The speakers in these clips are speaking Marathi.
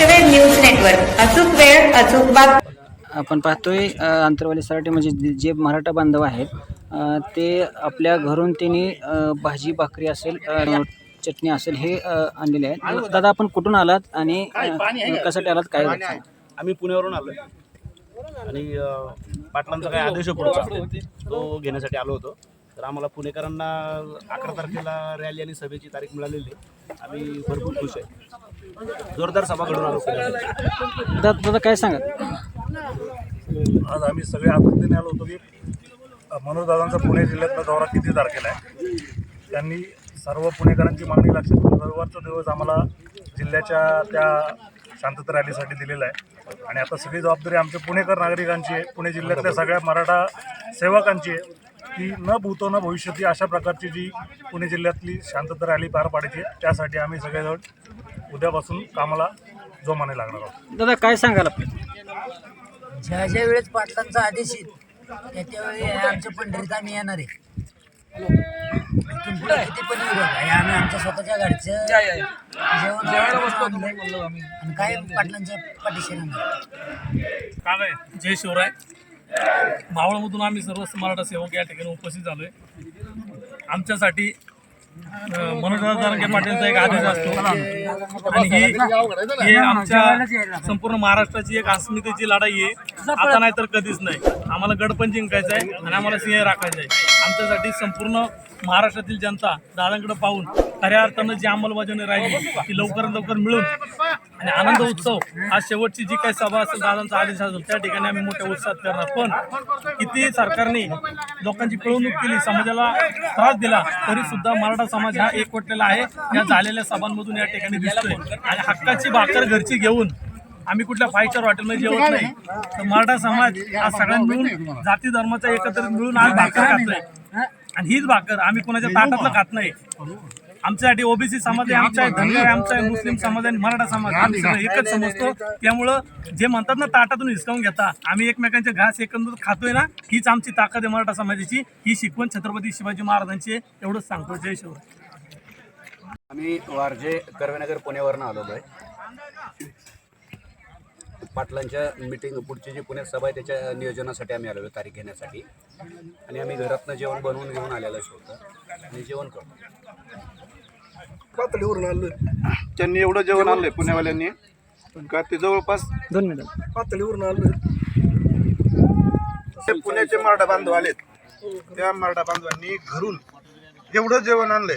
नेटवर्क. अचूक वेळ अचूक बात आपण पाहतोय सराटी म्हणजे जे- मराठा बांधव आहेत ते आपल्या घरून त्यांनी भाजी भाकरी असेल चटणी असेल हे आणलेले आहेत. दादा आपण कुठून आलात आणि कशासाठी आलात? काय. आम्ही पुण्यावरून आलो आणि पाटलांचा काही आदेश पुढचा तो घेण्यासाठी आलो होतो. तर आम्हाला पुणेकरांना अकरा तारखेला रॅली आणि सभेची तारीख मिळालेली आहे. आम्ही भरपूर खुश आहे. जोरदार सभा घडून आलो दादा दादा काय सांगा? आज आम्ही सगळे आतंतीने आलो होतो की मनोज दादांचा पुणे जिल्ह्यातला दौरा किती तारखेला आहे? त्यांनी सर्व पुणेकरांची मागणी लक्षात घेऊन रविवारचा दिवस आम्हाला जिल्ह्याच्या त्या शांतता रॅलीसाठी दिलेला आहे. आणि आता सगळी जबाबदारी आमच्या पुणेकर नागरिकांची आहे. पुणे जिल्ह्यातल्या सगळ्या मराठा सेवकांची आहे. की न भूतो न भविष्यती अशा प्रकारची जी पुणे जिल्ह्यातली शांतता रॅली पार पाडायची त्यासाठी आम्ही सगळेजण उद्यापासून कामाला जोमाने लागणार आहोत. दादा काय सांगाल आपण ज्या ज्या वेळेस पाटलांचा आदेश येईल त्या त्यावेळी आमच्या पंढरीत आम्ही येणार आहे. किती पण आहे आम्ही आमच्या स्वतःच्या घरचं जेवण. आणि काय पाटलांच्या पाठीशी राहणार जय शिवराय. मावळमधून आम्ही सर्व मराठा सेवक या ठिकाणी उपस्थित झालोय. आमच्यासाठी मनोज मनोजदादा पाटीलचा एक आदेश असतो. आणि ही हे आमच्या संपूर्ण महाराष्ट्राची एक अस्मितेची लढाई आहे. आता नाही तर कधीच नाही. आम्हाला गड पण जिंकायचं आहे आणि आम्हाला सिंह राखायचं आहे आमच्यासाठी संपूर्ण महाराष्ट्रातील जनता दादांकडे पाहून खऱ्या अर्थानं जी अंमलबजावणी राहिली ती लवकरात लवकर मिळून आणि आनंद उत्सव आज शेवटची जी काही सभा असेल दादांचा आदेश असेल त्या ठिकाणी आम्ही मोठ्या उत्साहात करणार. पण किती सरकारने लोकांची पिळवणूक केली समाजाला त्रास दिला तरी सुद्धा मराठा समाज हा एकवटलेला आहे. या झालेल्या सभांमधून या ठिकाणी दिसतोय. आणि हक्काची भाकर घरची घेऊन आम्ही कुठल्या फाईव्ह स्टार हॉटेलमध्ये जेवत नाही. तर मराठा समाज हा सगळ्यांनी मिळून जाती धर्माचा एकत्रित मिळून आज भाकर खातोय. आणि हीच भाकर आम्ही कोणाच्या ताटातलं खात नाही. आमच्यासाठी ओबीसी समाज आहे आमचा आहे धनगर आहे आमचा आहे मुस्लिम समाज आहे आणि मराठा समाज आहे. आम्ही सगळं एकच समजतो. त्यामुळं जे म्हणतात ना ताटातून हिसकावून घेता. आम्ही एकमेकांचे घास एकंदर खातोय ना हीच आमची ताकद आहे मराठा समाजाची. ही शिकवण छत्रपती शिवाजी महाराजांची एवढंच सांगतो. जय शिवराय. आम्ही वारजे कर्वेनगर पुण्यावरून आलेलो आहे. पाटलांच्या मिटिंग पुढची जी पुण्यात सभा आहे त्याच्या नियोजनासाठी आम्ही आलेलो तारीख घेण्यासाठी. आणि आम्ही घरातनं जेवण बनवून घेऊन आलेलं होतं आणि जेवण करतो. पातळीवरून आलं त्यांनी एवढं जेवण आणलंय पुण्यावाल्यांनी. का ते जवळपास? दोन मिनिट. पातळीवरून आलं ते पुण्याचे मराठा बांधव आलेत. त्या मराठा बांधवांनी घरून एवढं जेवण आणलंय.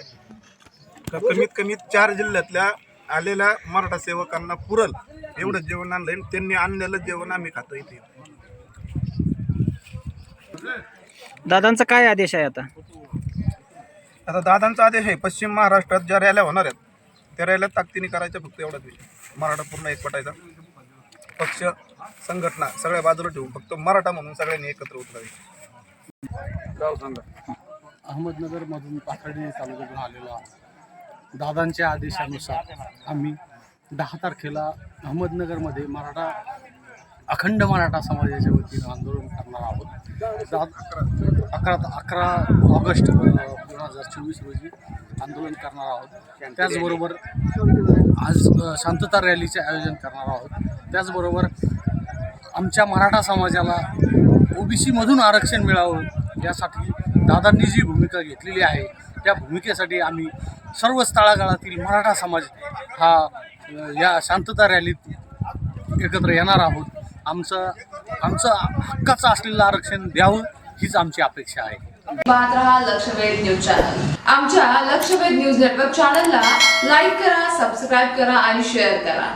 का कमीत कमी चार जिल्ह्यातल्या आलेल्या मराठा सेवकांना पुरल. एवढं जेवण आणलंय. आणि त्यांनी आणलेलं जेवण आम्ही खातो इथे. दादांचा काय आदेश आहे आता? आता दादांचा आदेश आहे पश्चिम महाराष्ट्रात ज्या रॅल्या होणार आहेत त्या रॅल्या ताकदीने करायच्या फक्त एवढाच विषय मराठा पूर्ण एकवटायचा. पक्ष संघटना सगळ्या बाजूला ठेवून फक्त मराठा म्हणून सगळ्यांनी एकत्र उतरावे. अहमदनगरमधून पाथर्डी तालुक्यातून आलेला दादांच्या आदेशानुसार आम्ही दहा तारखेला अहमदनगरमध्ये मराठा अखंड मराठा समाजाच्या वतीनं आंदोलन करणार आहोत. दहा अकरा अकरा ऑगस्ट दोन हजार चोवीस रोजी आंदोलन करणार आहोत. त्याचबरोबर आज शांतता रॅलीचे आयोजन करणार आहोत. त्याचबरोबर आमच्या मराठा समाजाला ओबीसीमधून आरक्षण मिळावं यासाठी दादांनी जी भूमिका घेतलेली आहे त्या भूमिकेसाठी आम्ही सर्व तळागाळातील मराठा समाज हा या शांतता रॅलीत एकत्र येणार आहोत. आमचं आमचं हक्काचं असलेलं आरक्षण द्यावं हीच आमची अपेक्षा आहे. पाहत लक्षवेध न्यूज चॅनल. आमच्या लक्षवेध न्यूज नेटवर्क चॅनलला लाईक करा सबस्क्राईब करा आणि शेअर करा.